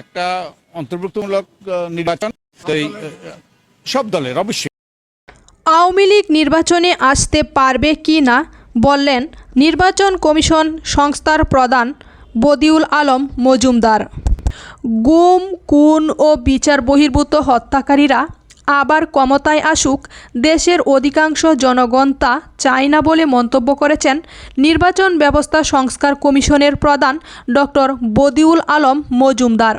একটা অন্তর্ভুক্তমূলক নির্বাচন। সব দলের, অবশ্যই। আওয়ামী লীগ নির্বাচনে আসতে পারবে কি না বললেন নির্বাচন কমিশন সংস্থার প্রধান বদিউল আলম মজুমদার। গুম কুন ও বিচার বহির্ভূত হত্যাকারীরা আবার ক্ষমতায় আসুক, দেশের অধিকাংশ জনগণ তা চায় না বলে মন্তব্য করেছেন নির্বাচন ব্যবস্থা সংস্কার কমিশনের প্রধান ডক্টর বদিউল আলম মজুমদার।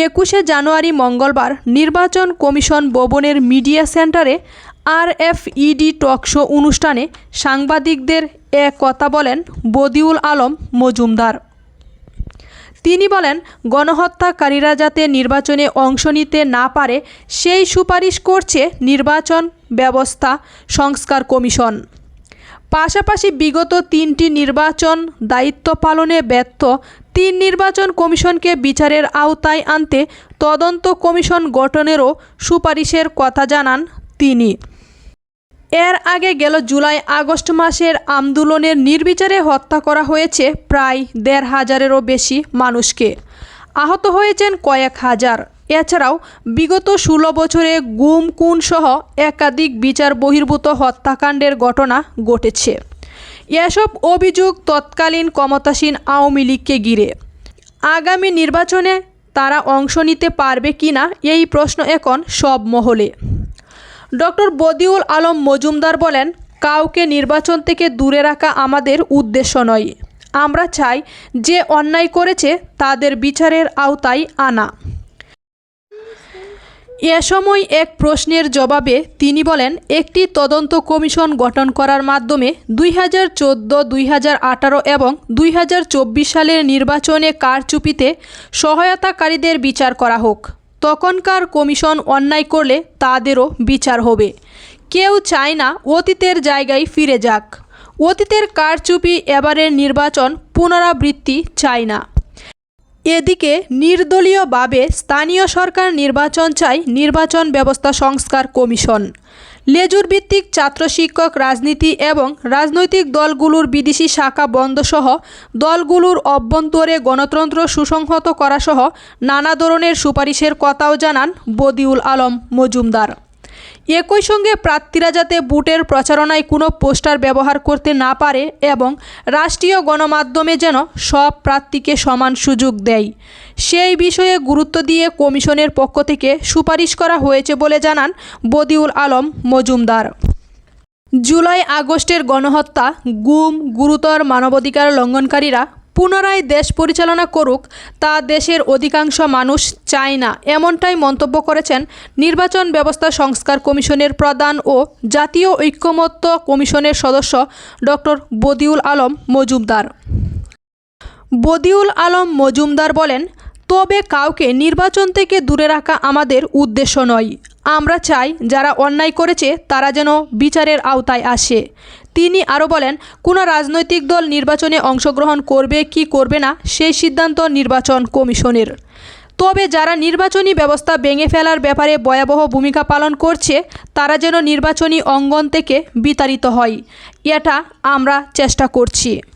একুশে জানুয়ারি মঙ্গলবার নির্বাচন কমিশন ভবনের মিডিয়া সেন্টারে আরএফইডি টকশো অনুষ্ঠানে সাংবাদিকদের এ কথা বলেন বদিউল আলম মজুমদার। তিনি বলেন, গণহত্যাকারীরা যাতে নির্বাচনে অংশ নিতে না পারে, সেই সুপারিশ করছে নির্বাচন ব্যবস্থা সংস্কার কমিশন। পাশাপাশি বিগত তিনটি নির্বাচন দায়িত্ব পালনে ব্যর্থ। তিন নির্বাচন কমিশনকে বিচারের আওতায় আনতে তদন্ত কমিশন গঠনেরও সুপারিশের কথা জানান তিনি। এর আগে গেল জুলাই আগস্ট মাসের আন্দোলনের নির্বিচারে হত্যা করা হয়েছে প্রায় দেড় হাজারেরও বেশি মানুষকে। আহত হয়েছেন কয়েক হাজার। এছাড়াও বিগত ষোলো বছরে গুম, খুন সহ একাধিক বিচার বহির্ভূত হত্যাকাণ্ডের ঘটনা ঘটেছে। এসব অভিযোগ তৎকালীন ক্ষমতাসীন আওয়ামী লীগকে ঘিরে। আগামী নির্বাচনে তারা অংশ নিতে পারবে কিনা এই প্রশ্ন এখন সব মহলে। ডক্টর বদিউল আলম মজুমদার বলেন, কাউকে নির্বাচন থেকে দূরে রাখা আমাদের উদ্দেশ্য নয়। আমরা চাই যে অন্যায় করেছে তাদের বিচারের আওতায় আনা। এ সময় এক প্রশ্নের জবাবে তিনি বলেন, একটি তদন্ত কমিশন গঠন করার মাধ্যমে দুই হাজার চোদ্দ, দুই হাজার আঠারো এবং দুই হাজার চব্বিশ সালের নির্বাচনে কারচুপিতে সহায়তাকারীদের বিচার করা হোক। তখনকার কমিশন অন্যায় করলে তাদেরও বিচার হবে। কেউ চায় না অতীতের জায়গায় ফিরে যাক। অতীতের কারচুপি এবারের নির্বাচন পুনরাবৃত্তি চায় না। এদিকে নির্দলীয়ভাবে স্থানীয় সরকার নির্বাচন চাই নির্বাচন ব্যবস্থা সংস্কার কমিশন। লেজুর ভিত্তিক ছাত্র শিক্ষক রাজনীতি এবং রাজনৈতিক দলগুলোর বিদেশি শাখা বন্ধসহ দলগুলোর অভ্যন্তরে গণতন্ত্র সুসংহত করাসহ নানা ধরনের সুপারিশের কথাও জানান বদিউল আলম মজুমদার। একই সঙ্গে প্রার্থীরা যাতে বুটের প্রচারণায় কোনো পোস্টার ব্যবহার করতে না পারে এবং রাষ্ট্রীয় গণমাধ্যমে যেন সব প্রার্থীকে সমান সুযোগ দেয়। সেই বিষয়ে গুরুত্ব দিয়ে কমিশনের পক্ষ থেকে সুপারিশ করা হয়েছে বলে জানান বদিউল আলম মজুমদার। জুলাই আগস্টের গণহত্যা, গুম, গুরুতর মানবাধিকার লঙ্ঘনকারীরা পুনরায় দেশ পরিচালনা করুক, তা দেশের অধিকাংশ মানুষ চায় না, এমনটাই মন্তব্য করেছেন নির্বাচন ব্যবস্থা সংস্কার কমিশনের প্রধান ও জাতীয় ঐক্যমত্য কমিশনের সদস্য ডক্টর বদিউল আলম মজুমদার। বদিউল আলম মজুমদার বলেন তবে কাউকে নির্বাচন থেকে দূরে রাখা আমাদের উদ্দেশ্য নয়। আমরা চাই যারা অন্যায় করেছে, তারা যেন বিচারের আওতায় আসে। তিনি আরও বলেন, কোনো রাজনৈতিক দল নির্বাচনে অংশগ্রহণ করবে কি করবে না, সেই সিদ্ধান্ত নির্বাচন কমিশনের। তবে যারা নির্বাচনী ব্যবস্থা ভেঙে ফেলার ব্যাপারে ভয়াবহ ভূমিকা পালন করছে, তারা যেন নির্বাচনী অঙ্গন থেকে বিতাড়িত হয়। এটা আমরা চেষ্টা করছি।